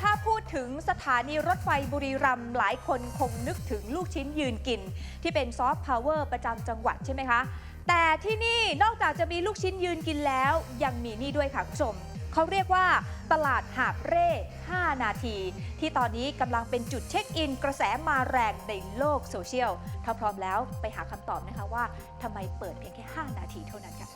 ถ้าพูดถึงสถานีรถไฟบุรีรัมย์หลายคนคงนึกถึงลูกชิ้นยืนกิน ที่เป็นซอฟต์พาวเวอร์ประจำจังหวัดใช่ไหมคะ แต่ที่นี่นอกจากจะมีลูกชิ้นยืนกินแล้ว ยังมีนี่ด้วยค่ะคุณผู้ชมเขาเรียกว่าตลาดหาบเร่ 5 นาที ที่ตอนนี้กำลังเป็นจุดเช็คอิน กระแสมาแรงในโลกโซเชียล ถ้าพร้อมแล้วไปหาคำตอบนะคะว่าทำไมเปิดเพียงแค่ 5 นาทีเท่านั้นค่ะ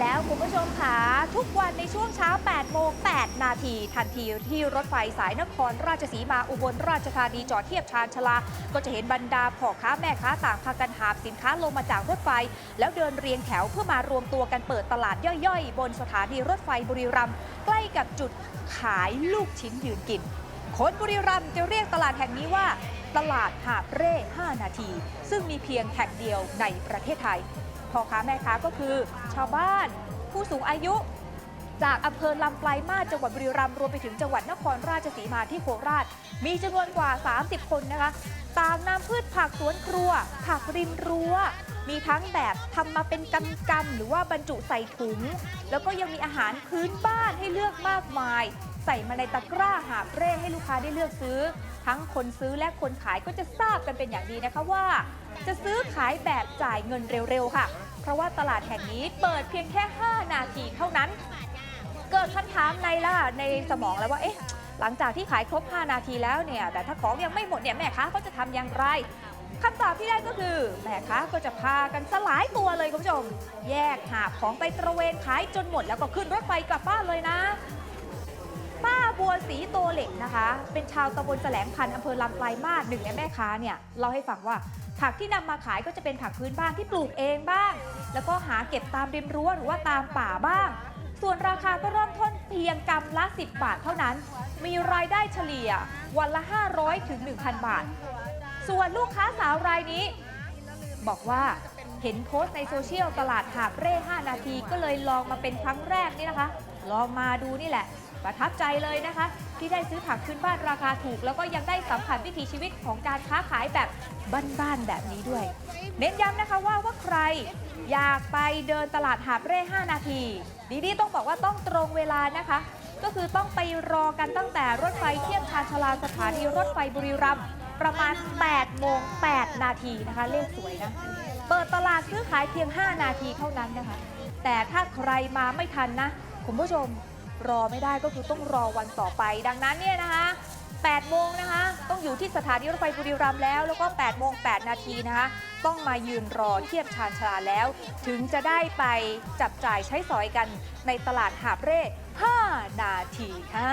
แล้วคุณผู้ชมค่ะทุกวันในช่วงเช้า 8 โมง 8 นาที ทันทีที่รถไฟสายนครราชสีมาอุบลราชธานีจอดเทียบชานชลา ก็จะเห็นบรรดาพ่อค้าแม่ค้าต่างพากันหาบสินค้าลงมาจากรถไฟ แล้วเดินเรียงแถวเพื่อมารวมตัวกันเปิดตลาดย่อยๆ บนสถานีรถไฟบุรีรัมย์ใกล้กับจุดขายลูกชิ้นยืนกินคนบุรีรัมย์จะเรียกตลาดแห่งนี้ว่า ตลาดหาบเร่ 5 นาที ซึ่งมีเพียงแห่งเดียวในประเทศไทย พ่อค้าแม่ค้าก็คือ ชาวบ้าน ผู้สูงอายุ จากอำเภอลำปลายมาสจังหวัดบุรีรัมย์รวมไปถึงจังหวัดนครราชสีมาที่โคราช มีจำนวนกว่า 30 คนนะคะต่างนำพืชผักสวนครัว ผักริมรั้ว มีทั้งแบบทำมาเป็นกำกำหรือว่าบรรจุใส่ถุง แล้วก็ยังมีอาหารพื้นบ้านให้เลือกมากมาย ใส่มาในตะกร้าหาบเร่ให้ลูกค้าได้เลือกซื้อ ทั้งคนซื้อและคนขายก็จะทราบกันเป็นอย่างดีนะคะว่า จะซื้อขายแบบจ่ายเงินเร็วๆค่ะ เพราะว่าตลาดแห่งนี้เปิดเพียงแค่ 5 นาทีเท่านั้น เกิดคำถามในล่ะในสมองแล้วว่าเอ๊ะหลังจากที่ขายครบ 5 นาทีแล้วเนี่ย แต่ถ้าของยังไม่หมดเนี่ยแม่ค้าเขาจะทำอย่างไร คำตอบที่ได้ก็คือแม่ค้าก็จะพากันสลายตัวเลยคุณผู้ชม แยกหาของไปตระเวนขายจนหมดแล้วก็ขึ้นรถไฟกลับบ้านเลยนะป้าบัวสีโตเหล็กนะคะ เป็นชาวตำบลแสลงพันธ์อำเภอลำปลายมาสหนึ่งในแม่ค้าเนี่ยเล่าให้ฟังว่าผักที่นำมาขายก็จะเป็นผักพื้นบ้านที่ปลูกเองบ้าง แล้วก็หาเก็บตามริมรั้วหรือว่าตามป่าบ้าง ส่วนราคาก็เริ่มต้นเพียงกำละ 10 บาทเท่านั้น มีรายได้เฉลี่ยวันละ 500ถึง1,000 บาท ส่วนลูกค้าสาวรายนี้ บอกว่าเห็นโพสต์ในโซเชียลตลาดหาบเร่ 5 นาทีก็เลยลองมาเป็นครั้งแรกนี่นะคะ ลองมาดูนี่แหละ ประทับใจเลยนะคะ ที่ได้ซื้อผักพื้นบ้านราคาถูก แล้วก็ยังได้สัมผัสวิถีชีวิตของการค้าขายแบบบ้านๆแบบนี้ด้วย เน้นย้ำนะคะว่าว่าใครอยากไปเดินตลาดหาบเร่ 5 นาที ดีๆต้องบอกว่าต้องตรงเวลานะคะ ก็คือต้องไปรอกันตั้งแต่รถไฟเทียบชานชลาสถานีรถไฟบุรีรัมย์ ประมาณ 8 โมง 8 นาทีนะคะ เลขสวยนะ เปิดตลาดซื้อขายเพียง 5 นาทีเท่านั้นนะคะ แต่ถ้าใครมาไม่ทันนะ คุณผู้ชมรอไม่ได้ก็คือต้องรอวันต่อไป ดังนั้นเนี่ยนะคะ8โมงนะคะ ต้องอยู่ที่สถานีรถไฟบุรีรัมย์แล้ว แล้วก็8โมง8นาทีนะคะ ต้องมายืนรอเทียบชานชาลาแล้ว ถึงจะได้ไปจับจ่ายใช้สอยกันในตลาดหาบเร่ 5 นาทีค่ะ